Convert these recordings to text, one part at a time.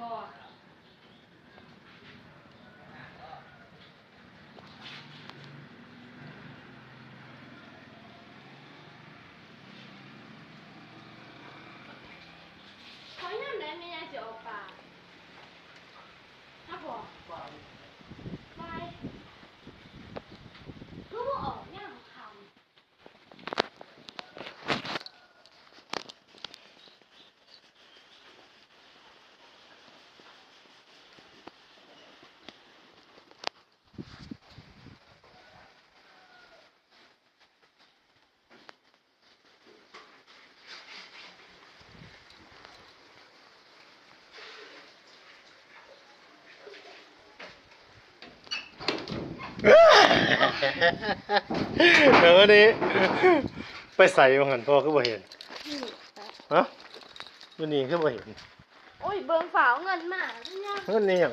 พอเขายังไหนไม่ยังจะออกปากถ้าพอไปก็ว่าออกย่างคำ เดี๋ยววันนี้ ไปใส่มาหันพ่อคือบ่เห็นฮะวันนี้คือบ่เห็นโอ้ยเบิ่งฝาเอาเงินมาเนี่ยเงินนี่หยัง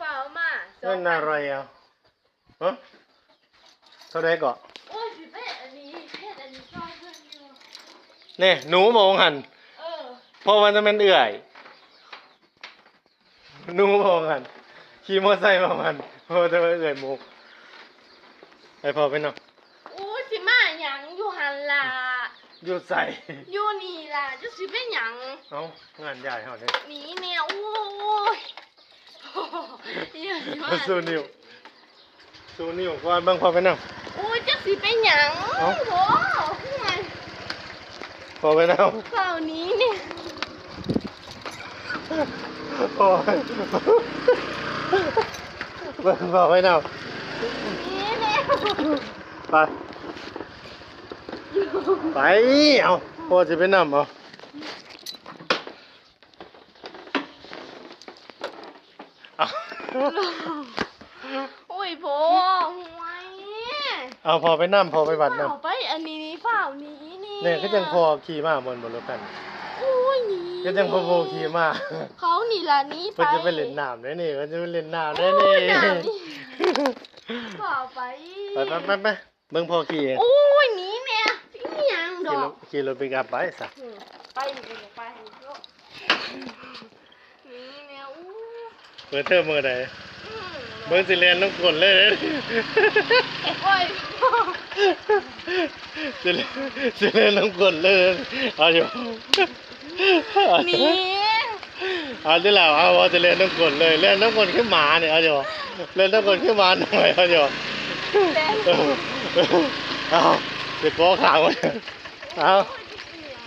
ฝาเอามาสเงินอะไรอะฮะเท่าไรก็โอ้ยสิเป็ดอันนี้เพศอันนี้ชอบเพื่อนอยู่นี่หนูมองหันเออเพราะมันจะเป็นเอื่อยหนูมองหันขี่มอเตอร์ไซค์มองหันเพราะจะเป็นเอื่อยหมุก ไปพอไปเนาะโอ้ยสิมาหยังอยู่หันล่ะหยุดใส่อยู่นี่ล่ะจะสิเป็นหยังเอ้างานใหญ่เฮาเนี่ยหนีเนี่ยโอ้ยโอ้ยอย่าสิมาสู้นิ้วสู้นิ้วก่อนเบิ่งพอไปเนาะโอ้ยจะสิเป็นหยังเอ้าโอ้โหไงพอไปเนาะเฝ้าหนี้เนี่ยโอ้ยเบิ่งพอไปเนาะหนีเนี่ย ไป ไป เอาพ่อจะไปนำเอาเอาโอ้ยโพห่วยเอาพอไปนำพอไปบัดนเฝ้าไปอันนี้นี่เฝ้าหนี้นี่ำเนี่ยก็ยังพอขี่มาบนบนรถกันโอ้ ยหนีก็ยังพอโบขี่มาเขานี่ล่ะหนี้ไปเพื่อจะไปเล่นน้ำได้นี่เพื่อจะไปเล่นน้ำได้โอ้นี่ยหนาวนี่เฝ้าไปไปไปไปไปเบิ่งพอขี่เองโอ้ยหนีเนี่ยพี่ยังดขี่อรกถขี่รถไปกลับไปซะอืมไปอยู่ไปอยู่หนีเนี่ยอู้ เปิดเทอมเมื่อใดอืม เบิ่งสิเรียนต้องกดเลยโอ้ยสิเรียนสิเรียนต้องกดเลยเอาอยู่หนีเอาที่แล้วเอาว่าจะเล่นน้ำกลเลยเล่นน้ำกลขึ้นหมาเนี่ยเอาอยู่เล่นน้ำกลขึ้นหมาหน่อยเอาอยู่แต่เอาเดี๋ยวก้อขาวมันเอา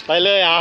ไปเลยเอา